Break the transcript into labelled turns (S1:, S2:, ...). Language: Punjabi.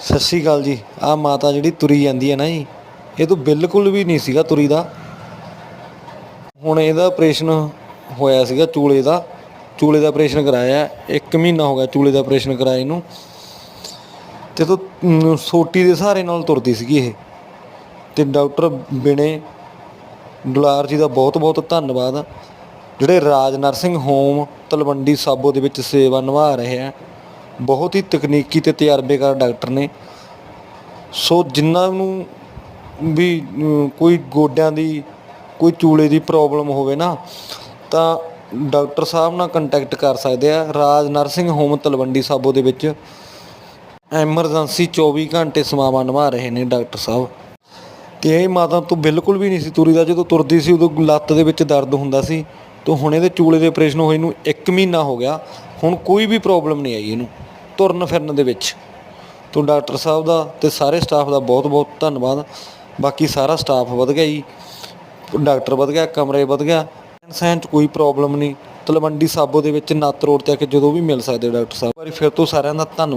S1: ਸਤਿ ਸ਼੍ਰੀ ਅਕਾਲ ਜੀ। ਆ ਮਾਤਾ ਜਿਹੜੀ ਤੁਰੀ ਜਾਂਦੀ ਹੈ ਨਾ ਜੀ, ਇਹ ਤੋਂ ਬਿਲਕੁਲ ਵੀ ਨਹੀਂ ਸੀਗਾ ਤੁਰੀ ਦਾ। ਹੁਣ ਇਹਦਾ ਆਪਰੇਸ਼ਨ ਹੋਇਆ ਸੀਗਾ ਚੂਲੇ ਦਾ। ਚੂਲੇ ਦਾ ਆਪਰੇਸ਼ਨ ਕਰਾਇਆ 1 ਮਹੀਨਾ ਹੋ ਗਿਆ ਚੂਲੇ ਦਾ ਆਪਰੇਸ਼ਨ ਕਰਾਏ ਨੂੰ। ਤੇ ਤੋਂ ਸੋਟੀ ਦੇ ਸਹਾਰੇ ਨਾਲ ਤੁਰਦੀ ਸੀਗੀ ਇਹ। ਤੇ ਡਾਕਟਰ ਬਿਨੇ ਦੁਲਾਰ ਜੀ ਦਾ ਬਹੁਤ ਬਹੁਤ ਧੰਨਵਾਦ। ਜਿਹੜੇ ਰਾਜ ਨਰਸਿੰਗ ਹੋਮ ਤਲਵੰਡੀ ਸਾਬੋ ਦੇ ਵਿੱਚ ਸੇਵਾ ਨਿਭਾ ਰਹੇ ਆ ਬਹੁਤ ਹੀ ਤਕਨੀਕੀ ਤੇ ਤਜਰਬੇਕਾਰ ਡਾਕਟਰ ਨੇ। ਸੋ ਜਿਨ੍ਹਾਂ ਨੂੰ ਵੀ ਕੋਈ ਗੋਡਿਆਂ ਦੀ, ਕੋਈ ਚੂਲੇ ਦੀ ਪ੍ਰੋਬਲਮ ਹੋਵੇ ਨਾ, ਤਾਂ ਡਾਕਟਰ ਸਾਹਿਬ ਨਾਲ ਕੰਟੈਕਟ ਕਰ ਸਕਦੇ ਆ। ਰਾਜ ਨਰਸਿੰਗ ਹੋਮ ਤਲਵੰਡੀ ਸਾਬੋ ਦੇ ਵਿੱਚ। ਐਮਰਜੈਂਸੀ 24 ਘੰਟੇ ਸੇਵਾਵਾਂ ਨਿਭਾ ਰਹੇ ਨੇ ਡਾਕਟਰ ਸਾਹਿਬ। ਤੇ ਇਹ ਮਾਤਾ ਤੋਂ ਬਿਲਕੁਲ ਵੀ ਨਹੀਂ ਸੀ ਤੁਰੀ ਦਾ। ਜਦੋਂ ਤੁਰਦੀ ਸੀ, ਉਦੋਂ ਲੱਤ ਦੇ ਵਿੱਚ ਦਰਦ ਹੁੰਦਾ ਸੀ। ਤੇ ਹੁਣ ਇਹਦੇ ਚੂਲੇ ਦੇ ਆਪਰੇਸ਼ਨ ਹੋਏ ਨੂੰ 1 ਮਹੀਨਾ ਹੋ ਗਿਆ। ਹੁਣ ਕੋਈ ਵੀ ਪ੍ਰੋਬਲਮ ਨਹੀਂ ਆਈ ਇਹਨੂੰ। ਤੁਰਨ ਫਿਰਨ ਦੇ ਵਿੱਚ। ਤੋਂ ਡਾਕਟਰ ਸਾਹਿਬ ਦਾ ਤੇ ਸਾਰੇ ਸਟਾਫ ਦਾ ਬਹੁਤ ਬਹੁਤ ਧੰਨਵਾਦ। ਬਾਕੀ ਸਾਰਾ ਸਟਾਫ ਵਧ ਗਿਆ ਜੀ। ਡਾਕਟਰ ਵਧ ਗਿਆ, ਕਮਰੇ ਵਧ ਗਿਆ। ਸਹਿਣ ਚ ਕੋਈ ਪ੍ਰੋਬਲਮ ਨਹੀਂ। ਤਲਵੰਡੀ ਸਾਬੋ ਦੇ ਵਿੱਚ ਨੱਤ ਰੋਡ ਤੇ ਆ ਕੇ ਜਦੋਂ ਵੀ ਮਿਲ ਸਕਦੇ ਹੋ ਡਾਕਟਰ ਸਾਹਿਬ। ਵਾਰੀ ਫਿਰ ਤੋਂ ਸਾਰਿਆਂ ਦਾ ਧੰਨਵਾਦ।